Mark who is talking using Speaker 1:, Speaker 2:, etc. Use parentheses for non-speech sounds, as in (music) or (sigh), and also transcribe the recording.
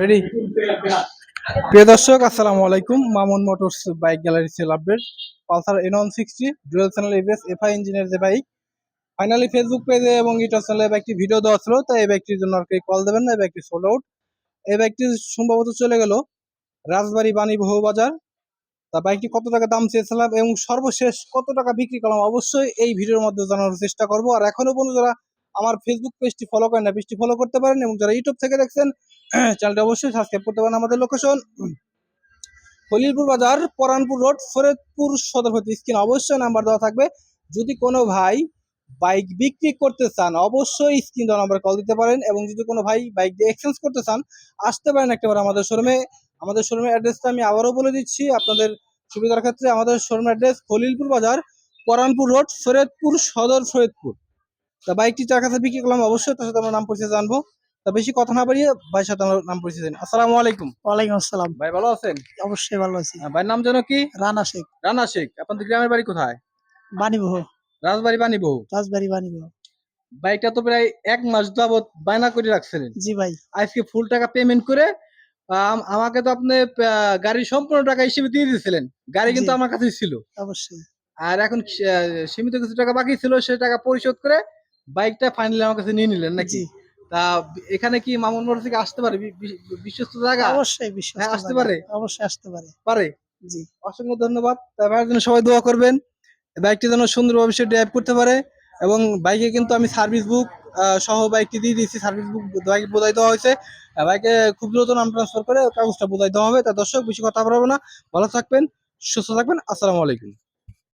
Speaker 1: Ready প্রিয় দর্শক, আসসালামু আলাইকুম। Mamun motors bike gallery sale update. Pulsar N one sixty dual channel ABS FI ইঞ্জিনের যে বাইক। ফাইনালি ফেসবুক পেজে এবং ইউটিউব চ্যানেলে একটি ভিডিও দেওয়া ছিল, তাই এই বাইকটির জন্য আর কি কল দেবেন না, এই বাইকটি সোল্ড আউট এই বাইকটি সম্ভবত চলে গেল রাজবাড়ি বাণী বহু বাজার। তা বাইকটি কত টাকা দাম চেয়েছিলাম এবং সর্বশেষ কত টাকা বিক্রি করলাম, অবশ্যই এই ভিডিওর মধ্যে জানানোর চেষ্টা করব। আর এখনও পর্যন্ত যারা আমার ফেসবুক পেজটি ফলো করেন না পেজটি ফলো করতে পারেন এবং যারা ইউটিউব থেকে দেখছেন (clears throat) চ্যানেলটি অবশ্যই সাবস্ক্রাইব করতে পারেন আমাদের লোকেশন হলিলপুর বাজার, পরানপুর রোড ফরিদপুর সদরপতি স্ক্রিন অবশ্যই নাম্বার দেওয়া থাকবে। যদি কোনো ভাই বাইক বিক্রি করতে চান, অবশ্যই স্ক্রিন দেওয়া নাম্বার কল দিতে পারেন এবং যদি কোনো ভাই বাইক দিয়ে এক্সচেঞ্জ করতে চান, আসতে পারেন একটাবার আমাদের শোরুমে আমাদের শোরুমের অ্যাড্রেসটা আমি আবারও বলে দিচ্ছি, আপনাদের সুবিধার ক্ষেত্রে আমাদের শোরুম অ্যাড্রেস খলিলপুর বাজার, পরানপুর রোড ফরিদপুর সদর, ফরিদপুর। তা বাইকটি যার কাছে বিক্রি করলাম অবশ্যই তার সাথে আমরা নাম পরিচয় জানব। তা বেশি কথা না বাড়িয়ে ভাইয়ের সাথে আমরা নাম পরিচয় জানি। আসসালামু আলাইকুম।
Speaker 2: ওয়ালাইকুম আসসালাম।
Speaker 1: ভাই ভালো আছেন?
Speaker 2: অবশ্যই ভালো আছি।
Speaker 1: ভাইয়ের নাম যেন কি?
Speaker 2: রানা শেখ।
Speaker 1: রানা শেখ। আপনাদের গ্রামের বাড়ি কোথায়?
Speaker 2: বানিবহ
Speaker 1: রাজবাড়ি বাণীবহু।
Speaker 2: রাজবাড়ি বানিবহ
Speaker 1: বাইকটা তো প্রায় এক মাস যাবত বায়না করে রাখছিলেন।
Speaker 2: জি ভাই।
Speaker 1: আজকে ফুল টাকা পেমেন্ট করে আম- আমাকে তো আপনি গাড়ির সম্পূর্ণ টাকা হিসেবে দিয়ে দিয়েছিলেন। গাড়ি কিন্তু আমার কাছেই ছিল।
Speaker 2: অবশ্যই।
Speaker 1: আর এখন সীমিত কিছু টাকা বাকি ছিল সেই টাকা পরিশোধ করে বাইকটা ফাইনালি আমার কাছে নিয়ে নিলেন নাকি? তা এখানে কি মামুন মোটর থেকে আসতে পারে? বিশ্বস্ত জায়গা?
Speaker 2: অবশ্যই বিশ্বাস
Speaker 1: হ্যাঁ, আসতে পারে?
Speaker 2: অবশ্যই আসতে পারে।
Speaker 1: পারে।
Speaker 2: জি।
Speaker 1: অসংখ্য ধন্যবাদ। তার ভাইয়ের জন্য সবাই দোয়া করবেন। বাইকটি যেন সুন্দরভাবে সে ড্রাইভ করতে পারে এবং বাইকে কিন্তু আমি সার্ভিস বুক সহ বাইকটি দিয়ে দিয়েছি। সার্ভিস বুক বাইক বোঝাই দেওয়া হয়েছে। বাইকে খুব দ্রুত নাম ট্রান্সফার করে কাগজটা বোঝাই দেওয়া হবে। তা দর্শক বেশি কথা বলব না। ভালো থাকবেন সুস্থ থাকবেন। আসসালামু আলাইকুম।